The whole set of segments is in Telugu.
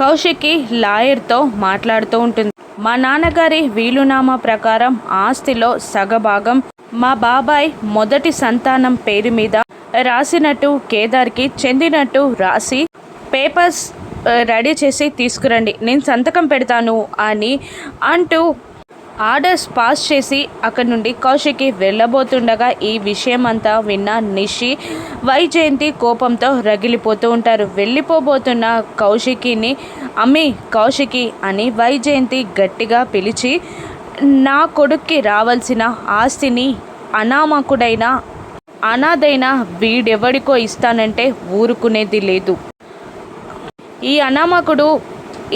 కౌశికి లాయర్తో మాట్లాడుతూ ఉంటుంది. మా నాన్నగారి వీలునామా ప్రకారం ఆస్తిలో సగభాగం మా బాబాయ్ మొదటి సంతానం పేరు మీద రాసినట్టు కేదార్కి చెందినట్టు రాసి పేపర్స్ రెడీ చేసి తీసుకురండి. నేను సంతకం పెడతాను అని అంటూ ఆర్డర్స్ పాస్ చేసి అక్కడి నుండి కౌశికి వెళ్ళబోతుండగా ఈ విషయం అంతా విన్న నిషి వైజయంతి కోపంతో రగిలిపోతూ ఉంటారు. వెళ్ళిపోబోతున్న కౌశికిని అమ్మి కౌశికి అని వైజయంతి గట్టిగా పిలిచి నా కొడుక్కి రావాల్సిన ఆస్తిని అనామకుడైన అనాథైన వీడెవడికో ఇస్తానంటే ఊరుకునేది లేదు. ఈ అనామకుడు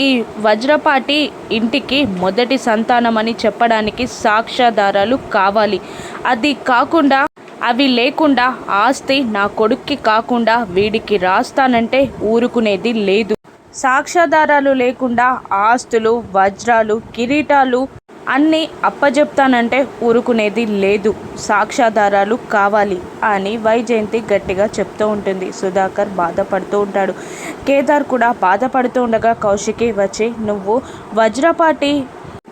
ఈ వజ్రపాటి ఇంటికి మొదటి సంతానమని చెప్పడానికి సాక్ష్యాధారాలు కావాలి. అది కాకుండా అవి లేకుండా ఆస్తి నా కొడుక్కి కాకుండా వీడికి రాస్తానంటే ఊరుకునేది లేదు. సాక్ష్యాధారాలు లేకుండా ఆస్తులు వజ్రాలు కిరీటాలు అన్నీ అప్పజెప్తానంటే ఊరుకునేది లేదు. సాక్ష్యాధారాలు కావాలి అని వైజయంతి గట్టిగా చెప్తూ ఉంటుంది. సుధాకర్ బాధపడుతూ ఉంటాడు. కేదార్ కూడా బాధపడుతూ ఉండగా కౌశికి వచ్చి నువ్వు వజ్రపాటి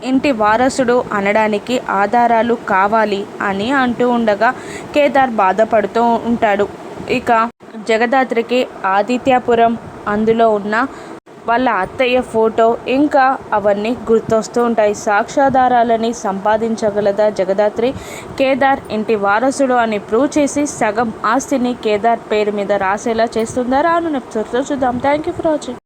ఇంటి వారసుడు అనడానికి ఆధారాలు కావాలి అని అంటూ ఉండగా కేదార్ బాధపడుతూ ఉంటాడు. ఇక జగదాత్రికి ఆదిత్యపురం అందులో ఉన్న వాళ్ళ అత్తయ్య ఫోటో ఇంకా అవన్నీ గుర్తొస్తూ ఉంటాయి. సాక్ష్యాధారాలని సంపాదించగలదా జగదాత్రి? కేదార్ ఇంటి వారసుడు అని ప్రూవ్ చేసి సగం ఆస్తిని కేదార్ పేరు మీద రాసేలా చేస్తుందా? రాను ఎపిసోడ్లో చూద్దాం. Thank you for watching.